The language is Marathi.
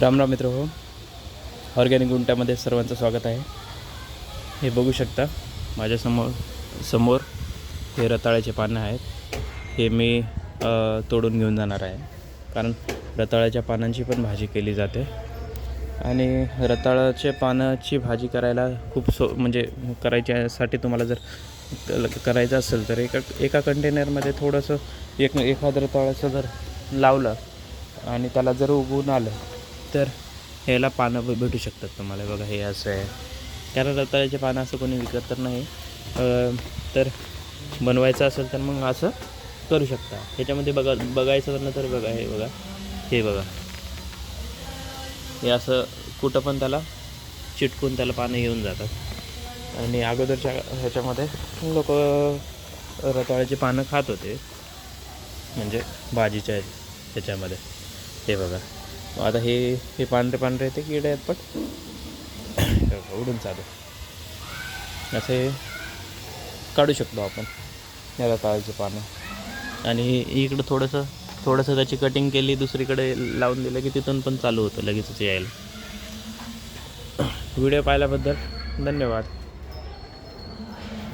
राम राम मित्र हो ऑर्गॅनिक गुंट्यामध्ये सर्वांचं स्वागत आहे. हे बघू शकता माझ्यासमोर समोर हे रताळ्याचे पानं आहेत. हे मी तोडून घेऊन जाणार आहे. कारण रताळ्याच्या पानांची पण भाजी केली जाते. आणि रताळाच्या पानाची भाजी करायला खूप सो म्हणजे करायच्यासाठी तुम्हाला जर क- करायचं असेल तर एका एका कंटेनरमध्ये थोडंसं एक एखादं रताळाचं जर लावलं आणि त्याला जर उगवून आलं तर ह्याला पानं भेटू शकतात तुम्हाला. बघा हे असं आहे. कारण रताळ्याचे पानं असं कोणी विकत तर नाही. तर बनवायचं असेल तर मग असं करू शकता. ह्याच्यामध्ये बघा बघायचं झालं तर बघा हे बघा. हे बघा. हे असं कुठं पण त्याला चिटकून त्याला पानं येऊन जातात. आणि अगोदरच्या ह्याच्यामध्ये लोक रताळ्याची पानं खात होते. म्हणजे भाजीच्या ह्याच्यामध्ये. हे बघा. मग आता हे हे पांढरे पांढरे ते किडे आहेत पण उडून चालू असे काढू शकतो आपण. या रताळ्याची पानं. आणि इकडं थोडंसं थोडंसं त्याची कटिंग केली दुसरीकडे लावून दिलं की तिथून पण चालू होतं लगेचच यायला. व्हिडिओ पाहिल्याबद्दल धन्यवाद.